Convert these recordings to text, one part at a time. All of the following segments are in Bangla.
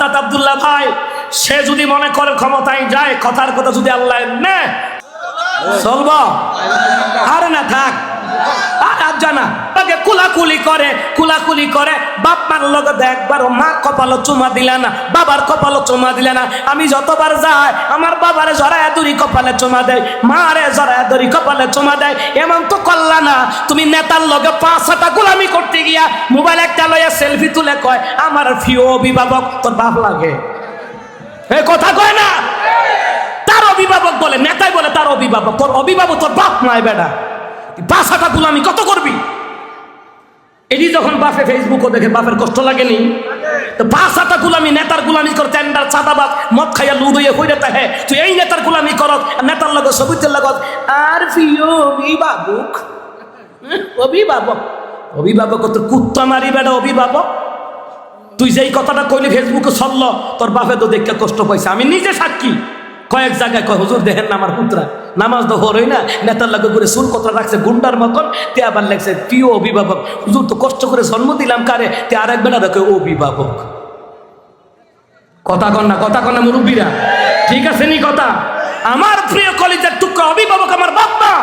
হাসনাত আব্দুল্লাহ ভাই, সে যদি মনে করে ক্ষমতায় যায়, কথার কথা যদি আল্লাহ নে চলব? আরে না, থাক। আর আর জানা, তাকে কুলাকুলি করে কুলাকুলি করে বাপ মার একবার মা কপাল চুমা দিলে না, বাবার কপাল চুমা দিলে না। আমি যতবার যাই, আমার বাবারে জড়ায় দড়ি কপালে চুমা দেয়, মারে জড়ায় দড়ি কপালে চুমা দেয়। এমন তো করলা না, তুমি নেতার লগে পাঁচ ছটা গোলামি করতে গিয়া মোবাইল একটা লইয়া সেলফি তুলে কয়, আমার প্রিয় অভিভাবক, তোর বাপ লাগে। এই কথা কয় না? তার অভিভাবক বলে, নেতাই বলে, তার অভিভাবক, তোর অভিভাবক, তোর বাপ নয় বেটা। হাটা গুলামি কত করবি? এটি যখন বাপে ফেসবুকও দেখে বাপের কষ্ট লাগেনি তো হাটা গুলামি নেতার গুলামি কর টেন্ডার চাঁদাবাদ মদ খাইয়া লুদ হইয়া হইরে তাহে তুই এই নেতার গুলামি করত নেতার লগত সবুজের লগত আর প্রিয় অভিভাবক হ্যাঁ, অভিভাবক অভিভাবক তোর কুত্তা মারি বেটা অভিভাবক। তুই যেই কথাটা কইলি ফেসবুকে চলল তোর বাপে তো দেখতে কষ্ট পাইছে। আমি নিজে সাক্ষী। কয়েক জায়গায় কয়, হুজুর, দেখেন না আমার পুত্রা, নামাজ তো হরই না, নেতার লাগে করে সুর কথা রাখছে, গুন্ডার মতন, তে আবার লাগছে প্রিয় অভিভাবক, হুজুর তো কষ্ট করে জন্ম দিলাম কারে, তে আরেক বেলা দেখে অভিভাবক। কথা কন না, কথা কন না, মুরব্বীরা, ঠিক আছে নি কথা? আমার প্রিয় কলেজের টুকরা অভিভাবক আমার বাপ মা,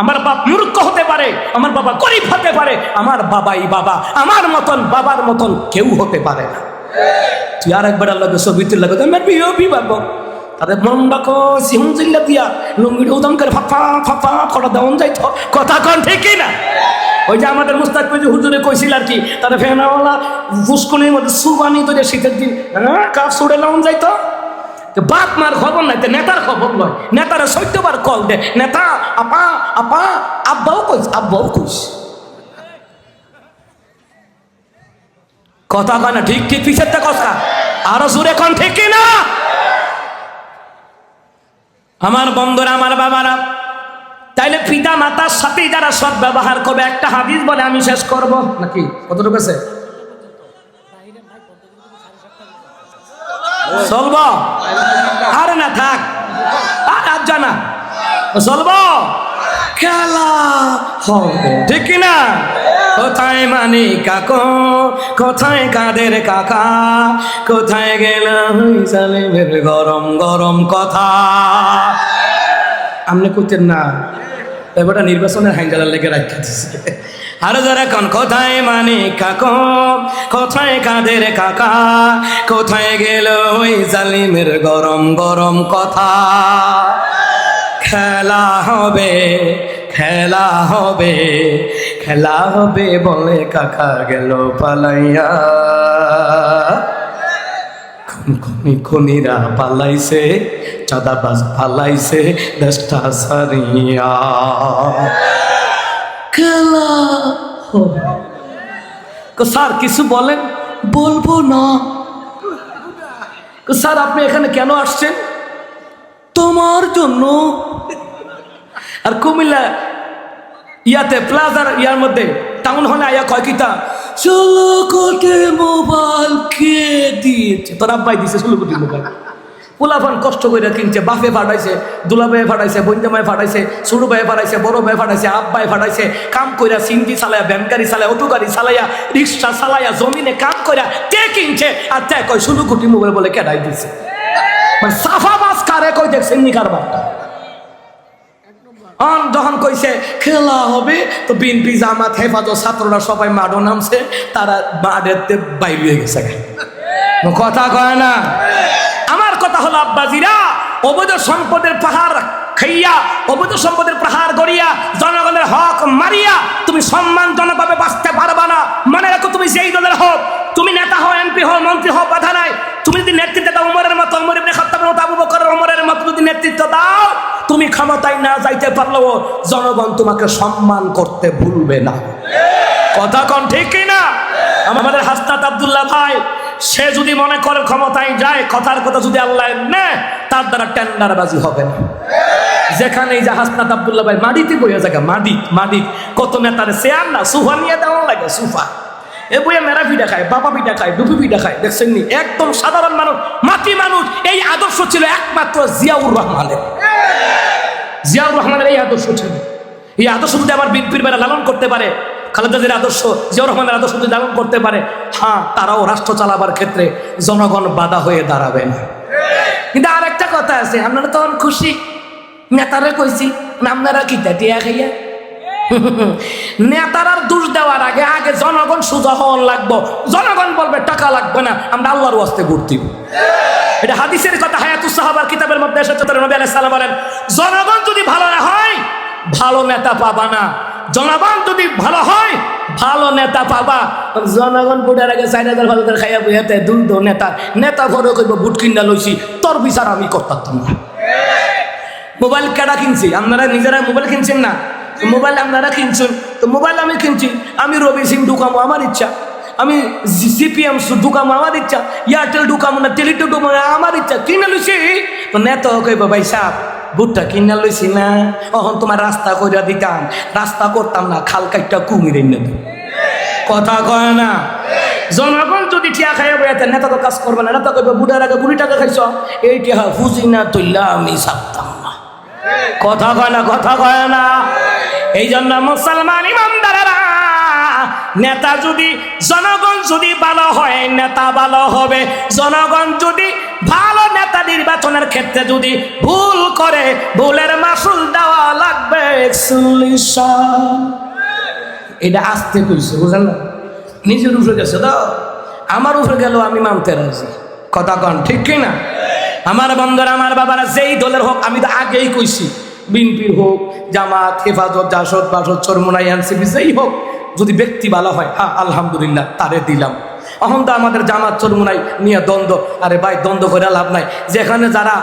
আমার বাপ মূর্খ হতে পারে, আমার বাবা গরিব হতে পারে, আমার বাবাই বাবা, আমার মতন বাবার মতন কেউ হতে পারে না। তুই আর একবার লাগে ছবি তুই লাগে আমার প্রিয় অভিভাবক। তাদের ডাকো সিহুম চিল্লা দিয়া লুঙ্গি উদম করে ফাফা ফাফা ফটো দেওয়ান যাইত। কথা কন ঠিকই না? ওই যে আমাদের মুস্তাক যে হুজুরে কইছিল আর কি, তারা ফেনাওয়ালা ফুসকুনির মধ্যে সুবানি তো যে শীতের দিন হ্যাঁ কাপ সুড়ে লাউন যাইতো। বাপ মার খবর নাই নেতার খবর নয় নেতারা সত্যবার কল দে, নেতা, আপা আপা, আব্বাও কইস আব্বাও কইস। কথা কয় না, ঠিক ঠিক পিছের কথা? আরও সুরে কন ঠিক না? আমার বন্ধুরা আমার বাবারা তাইলে পিতা মাতার সাথেই যারা সৎ ব্যবহার করবে একটা হাদিস বলে আমি শেষ করব। নাকি? কতটুকু আছে? চলব? আর না থাক। আর আর জানা। চলব? খেলা হবে। ঠিক কি না কোথায় মানি কাকো? কোথায় কাদের কাকা? কোথায় গেল সালিমের গরম গরম কথা? আপনি করতেন না। ব্যাপারটা নির্বাচনের হ্যাঙ্গালার লেগে রাখা দিচ্ছে আর যারা কন, কোথায় মানে কাকো? কোথায় কাদের কাকা? কোথায় গেল ওই জালিমের গরম গরম কথা? খেলা হবে খেলা হবে। খেলা হবে বলে কাকা গেল পালাইয়া। খুনি খুনিরা পালাইছে, চাঁদাবাজ পালাইছে, দেশটা সারিয়া। খেলা স্যার, কিছু বলেন? বলব না। স্যার, আপনি এখানে কেন আসছেন? তোমার জন্য। আর কুমিল্লা ইয়াতে প্লাজার ইয়ার মধ্যে টাউন হলে আয়া কয় কিতা? ষোলো কোটি মোবাইল কে দিয়েছে? তোর আব্বাই দিছে ষোলো কোটি মোবাইল। পোলাফান কষ্ট করে কিনছে, বাপে ফাটাইছে, দুলাভাই ফাটাইছে বন্যামায় ফাটাইছে ছোট ভাই ফাটাইছে বড় ভাই ফাটাইছে, আব্বাই ফাটাইছে, কাম কইরা সিন্দি চালায়া ব্যান গাড়ি চালায়, অটো গাড়ি চালাইয়া রিক্সা চালাইয়া জমিনে কাম কইরা কে কিনছে? আর তে কয় ষোলো কোটি মোবাইল বলে কেডাই দিছে। মানে সাফা বাস কারে কই দেখছেন নি কারবারটা। অন যখন কইছে খেলা হবে তো বিএনপি জামাত হেফাজত ছাত্ররা সবাই মাঠও নামছে তারা মাঠেতে বাইরে হয়ে গেছে। কথা কয় না। আমার কথা হলো আব্বাজিরা অবৈধ সম্পদের পাহাড় খাইয়া অবৈধ সম্পদের পাহাড় গড়িয়া জনগণের হক মারিয়া তুমি সম্মানজনকভাবে বাঁচতে পারবা না। মনে রাখো তুমি যেই দলের হোক তুমি নেতা হও এমপি হও মন্ত্রী হও বাধা ক্ষমতায় না যাইতে পারলেও জনগণ তোমাকে সম্মান করতে ভুলবে না। কথা কন ঠিক কি না আমাদের হাসনাত আব্দুল্লাহ ভাই সে যদি মনে করে ক্ষমতায় যায় কথার কথা যদি আল্লাহ নেয় তার দ্বারা টেন্ডারবাজি হবে না। যেখানে এই যে হাসনাত আব্দুল্লাহ ভাই মাটিতে বইয়া জায়গা মাটি মাটি কত নেতার চেয়ার না সুফা নিয়ে দেওয়া লাগে সুফা। এ বইয়া মেরা পিঠা খায় বাবা পিঠা খায় ডুবি পিঠা খায় দেখছেন নি? একদম সাধারণ মানুষ মাটি মানুষ এই আদর্শ ছিল একমাত্র জিয়াউর রহমানের। জিয়াউর রহমানের এই আদর্শ ছিল। এই আদর্শ যদি আমার বিনপির বেড়া লালন করতে পারে, খালেদা জিয়ার আদর্শ, জিয়াউর রহমানের আদর্শ যদি ধারণ করতে পারে হ্যাঁ তারাও রাষ্ট্র চালাবার ক্ষেত্রে জনগণ বাধা হয়ে দাঁড়াবে না। কিন্তু আর একটা কথা আছে, আপনারা তখন খুশি। নেতারা কইছি আপনারা কি টিয়া খাইয়া? নেতারার দোষ দেওয়ার আগে আগে জনগণ সুজা হওয়ার লাগবো। জনগণ বলবে, টাকা লাগবে না, আমরা আল্লাহর ওয়াস্তে ঘুরতি এটা হাদিসের কথা হায়াতুস সাহাবার কিতাবের মধ্যে এসেছে তার নবী আলাইহিস সালাম বলেন, জনগণ যদি ভালো না হয়, ভালো নেতা পাবা না। জনগণ যদি ভালো হয়, ভালো নেতা পাবা। জনগণ বুড়ার আগে চার হাজার ভালো করে খাইয়া বুঝাতে দুধ নেতা নেতা ঘরে কইব বুট কিনা লইছি, তোর বিচার আমি করতাম না মোবাইল কেডা কিনছি? আপনারা নিজেরা মোবাইল কিনছেন না? মোবাইল আপনারা কিনছেন? তো মোবাইল আমি কিনছি, আমি রবি সিং ঢুকামো, আমার ইচ্ছা। আমি ঢুকামো আমার ইচ্ছা। এয়ারটেল ঢুকামো না টেলিটু ঢুকামো না আমার ইচ্ছা। কিনে লইছি। তো নেতা কইব ভাই সাহ বুটটা কিনা লইছি না। অহন তোমার রাস্তা কইরা দিতাম, রাস্তা করতাম না, খাল কাইটা কুমির দিই কথা কয় না? জনগণ যদি ঠিয়া খাইয়া বইয়াতে নেতা তো কাজ করবে না। নেতা কইবে, বুড়ার আগে বুড়ি টাকা খাইছ। এই টিহা ফুজি না তুইলা, আমি ছাপতাম না। কথা কয় না, কথা কয় না? এই জন্য মুসলমান ইমানদারেরা নেতা যদি, জনগণ যদি ভালো হয়, নেতা ভালো হবে। জনগণ যদি ভালো নেতা নির্বাচনের ক্ষেত্রে যদি ভুল করে, ভুলের মাসুল দেওয়া লাগবে এটা আসতে কইছে, বুঝলেন না? নিজের উঠে গেছে তো আমার উঠে গেল আমি মানতে রাজি। কথা কন, ঠিক কি না? আমার বন্ধুরা, আমার বাবারা, যেই দলের হোক, আমি তো আগেই কইছি বিনপির হোক, জামাত, হেফাজত, জাসদ, বাসদ, চরমোনাই, এনসিপি, যেই হোক যদি ব্যক্তি ভালো হয় হ্যাঁ আলহামদুলিল্লাহ, তারে দিলাম। এখন আমাদের জামাত চরমোনাই নিয়ে দ্বন্দ্ব। আরে ভাই, দ্বন্দ্ব করে লাভ নাই। যেখানে যারা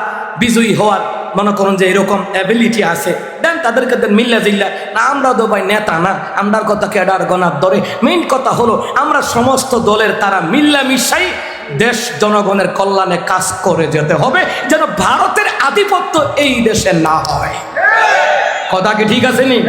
বিজয়ী হওয়ার, মনে করুন যে এরকম অ্যাবিলিটি আছে, দেন তাদেরকে দেন মিল্লা জিল্লা। না, আমরা তো ভাই নেতা না, আমরার কথা কেডার গনার ধরে। মেইন কথা হলো, আমরা সমস্ত দলের তারা মিল্লা মিশাই দেশ জনগণের কল্যাণে কাজ করে যেতে হবে, যেন ভারতের আধিপত্য এই দেশে না হয়। কথা কি ঠিক আছে নি?